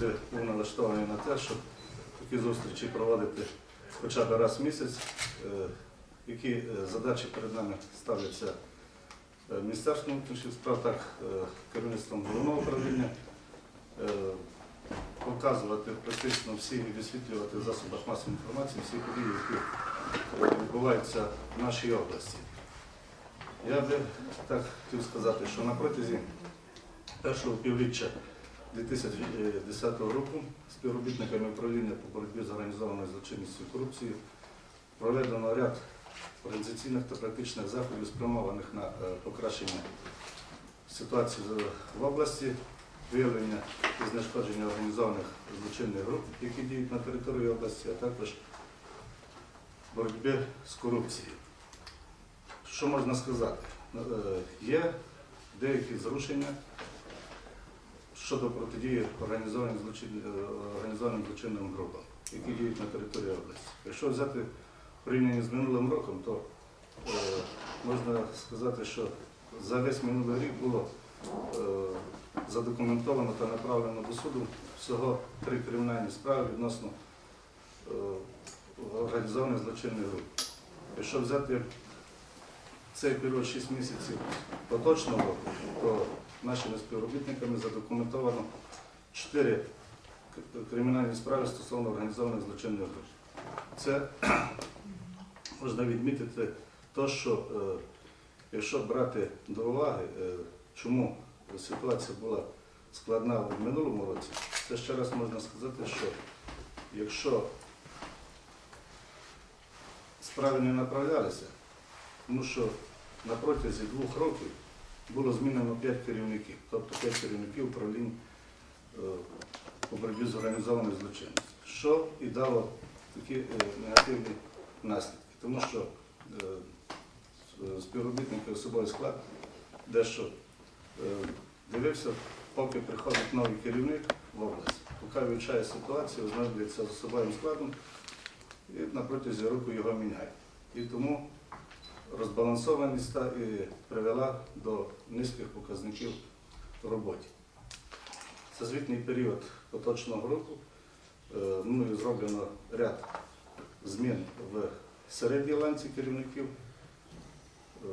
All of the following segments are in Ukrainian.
завжди був налаштований на те, щоб такі зустрічі проводити хоча б раз в місяць, Е, які е, задачі перед нами ставляться е, Міністерством внутрішніх справ, так керівництвом головного управління, показувати практично всі і висвітлювати в засобах масової інформації всі події, які відбуваються в нашій області. Я би так хотів сказати, що на протязі першого півріччя 2010 року співробітниками управління по боротьбі з організованою злочинністю і корупцією проведено ряд організаційних та практичних заходів, спрямованих на е, покращення ситуації в області, виявлення і знешкодження організованих злочинних груп, які діють на території області, а також боротьби з корупцією. Що можна сказати? Е, Є деякі зрушення щодо протидії організованим злочин- е, злочинним групам, які діють на території області. Якщо взяти порівняння з минулим роком, то е, можна сказати, що за весь минулий рік було е, задокументовано та направлено до суду всього три кримінальні справи відносно е, організованих злочинних груп. Якщо взяти цей період 6 місяців поточного року, то нашими співробітниками задокументовано 4 кримінальні справи стосовно організованих злочинних груп. Це можна відмітити те, що е, якщо брати до уваги, е, чому ситуація була складна в минулому році, це ще раз можна сказати, що якщо справи не направлялися, тому що на протязі двох років було змінено 5 керівників, тобто 5 керівників управлінь е, по боротьбі з організованою злочинністю, що і дало такі е, негативні наслідки, тому що е, співробітники особовий склад дещо дивився, поки приходить новий керівник в область, поки вивчає ситуацію, ознайомлюється з особовим складом і на протязі року його міняє. І тому розбалансованість і привела до низьких показників в роботі. За звітний період поточного року е, мною зроблено ряд змін в середній ланці керівників. Е,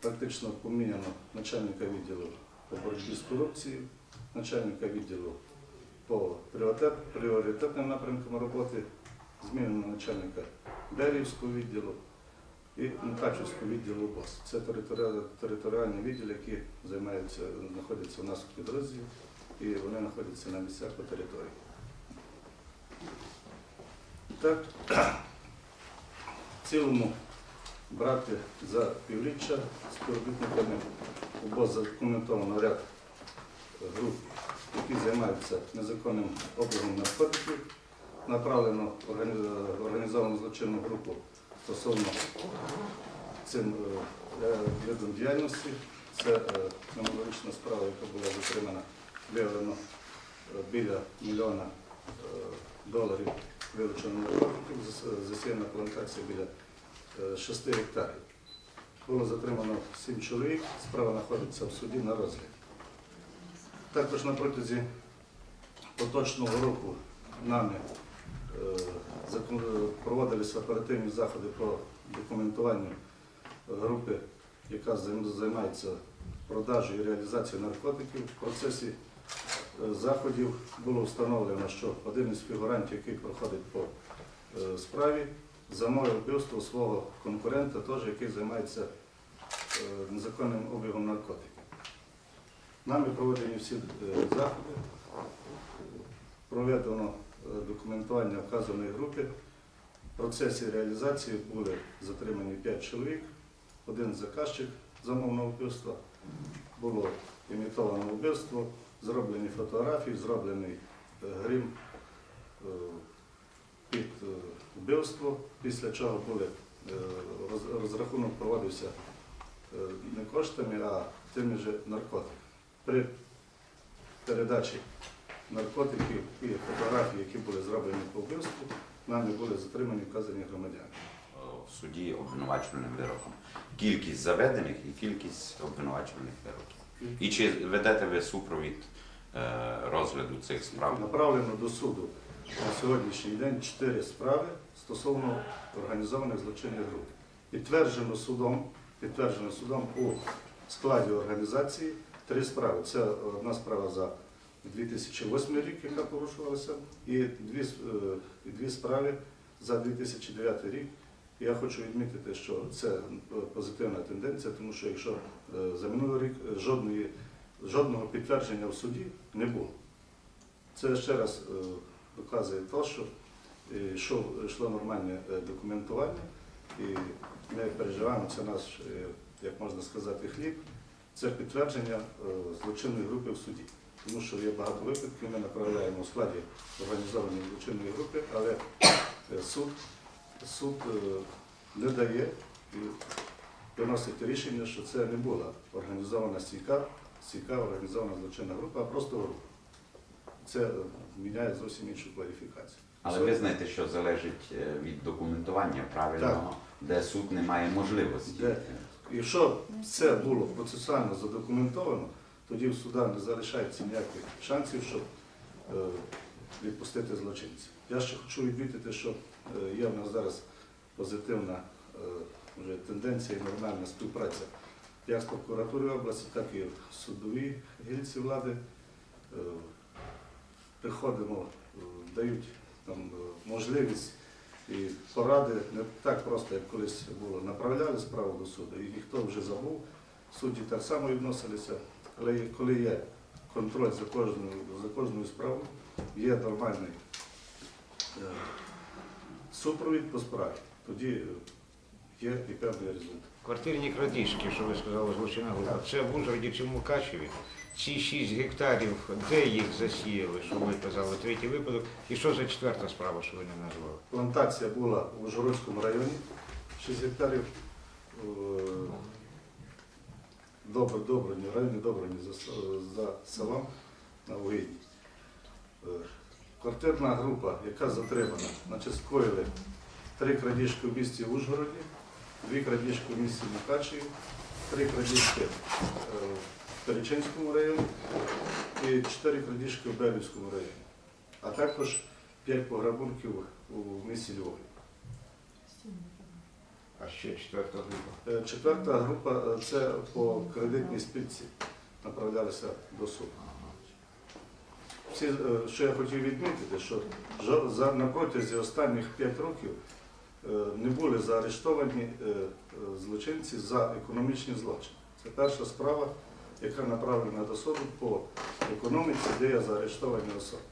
Практично поміняно начальника відділу по боротьбі з корупцією, начальника відділу по пріоритетним напрямкам роботи, змінено начальника Берівського відділу і Мукачівського відділу БОС. Це територіальні відділи, які займаються, знаходяться у нас в підрозділі, і вони знаходяться на місцях по території. Так, в цілому брати за півріччя співробітниками у задокументовано ряд груп, які займаються незаконним обігом наркотиків, направлено організовану злочинну групу стосовно цим е, видом діяльності. Це е, справа, яка була затримана, виявлено е, біля мільйона е, доларів вилучено наркотиків, зас- засіяна плантація біля 6 гектарів. Було затримано 7 чоловік, справа знаходиться в суді на розгляді. Також на протязі поточного року нами е, проводилися оперативні заходи по документуванню групи, яка займається продажею і реалізацією наркотиків. В процесі е, заходів було встановлено, що один із фігурантів, який проходить по е, справі, замовив вбивство свого конкурента, теж, який займається е, незаконним обігом наркотиків. Нами проведені всі е, заходи, проведено е, документування вказаної групи. В процесі реалізації були затримані 5 чоловік, один заказчик замовного вбивства, було імітовано вбивство, зроблені фотографії, зроблений е, грим е, під е, вбивство, після чого були, розрахунок проводився не коштами, а тими же наркотиками. При передачі наркотиків і фотографій, які були зроблені по вбивству, нами були затримані вказані громадяни. в суді обвинувачувальним вироком. Кількість заведених і кількість обвинувачувальних вироків. І чи ведете ви супровід е, розгляду цих справ? Направлено до суду на сьогоднішній день чотири справи стосовно організованих злочинних груп. Підтверджено судом, підтверджено судом у складі організації три справи. Це одна справа за 2008 рік, яка порушувалася, і дві, е, дві справи за 2009 рік. Я хочу відмітити, що це е, позитивна тенденція, тому що якщо е, за минулий рік жодної, жодного підтвердження в суді не було. Це ще раз доказує те, що йшло, йшло нормальне документування, і ми переживаємо, це наш, як можна сказати, хліб, це підтвердження злочинної групи в суді. Тому що є багато випадків, ми направляємо у складі організованої злочинної групи, але е, суд, суд е, не дає і виносить рішення, що це не була організована стійка, стійка організована злочинна група, а просто група. Це е, міняє зовсім іншу кваліфікацію. Але ви знаєте, що залежить від документування правильного, де суд не має можливості. Де? Якщо це було процесуально задокументовано, тоді в суда не залишається ніяких шансів, щоб е, відпустити злочинців. Я ще хочу відмітити, що е, є в нас зараз позитивна е, вже тенденція і нормальна співпраця як з прокуратурою області, так і в судовій гільці влади. Приходимо, дають там можливість і поради не так просто, як колись було. Направляли справу до суду, і ніхто вже забув. Судді так само відносилися. Але коли є контроль за кожною, за кожною справою, є нормальний е, супровід по справі, тоді е, є і певний результат. Квартирні крадіжки, що ви сказали, злочинна група, це в Ужгороді чи в Мукачеві. Ці 6 гектарів, де їх засіяли, що ви казали, третій випадок. І що за четверта справа, що ви не назвали? Плантація була в Ужгородському районі, 6 гектарів. Добре, Доброні, в районі Доброні за, за селом на Угідні. Е, Квартирна група, яка затримана, значить скоїли три крадіжки в місті Ужгороді, дві крадіжки в місті Мукачеві, три крадіжки е, в Перечинському районі і чотири крадіжки в Белівському районі, а також п'ять пограбунків у місті Львові. А ще четверта група. Е, Четверта група е, це по кредитній спілці направлялися до суду. Всі, е, що я хотів відмітити, що на протязі останніх 5 років не були заарештовані злочинці за економічні злочини. Це перша справа, яка направлена до суду по економіці, де є заарештовані особи.